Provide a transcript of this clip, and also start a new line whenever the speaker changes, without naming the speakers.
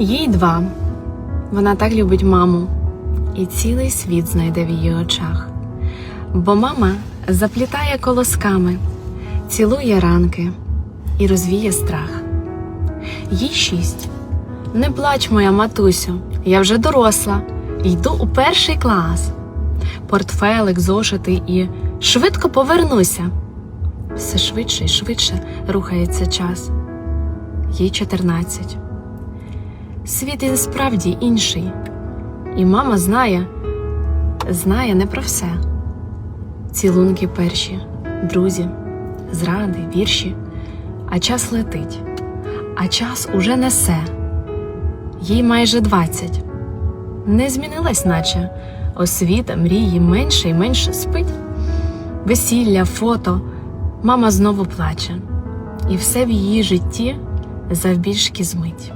Їй два. Вона так любить маму, і цілий світ знайде в її очах. Бо мама заплітає колосками, цілує ранки і розвіє страх. Їй шість. Не плач, моя матусю, я вже доросла, йду у перший клас. Портфелик, зошити і швидко повернуся. Все швидше і швидше рухається час. Їй 14. Світ і справді інший. І мама знає, знає не про все. Цілунки перші, друзі, зради, вірші. А час летить, а час уже несе. Їй майже 20. Не змінилась, наче освіта, мрії менше і менше спить. Весілля, фото, мама знову плаче, і все в її житті завбільшки змить.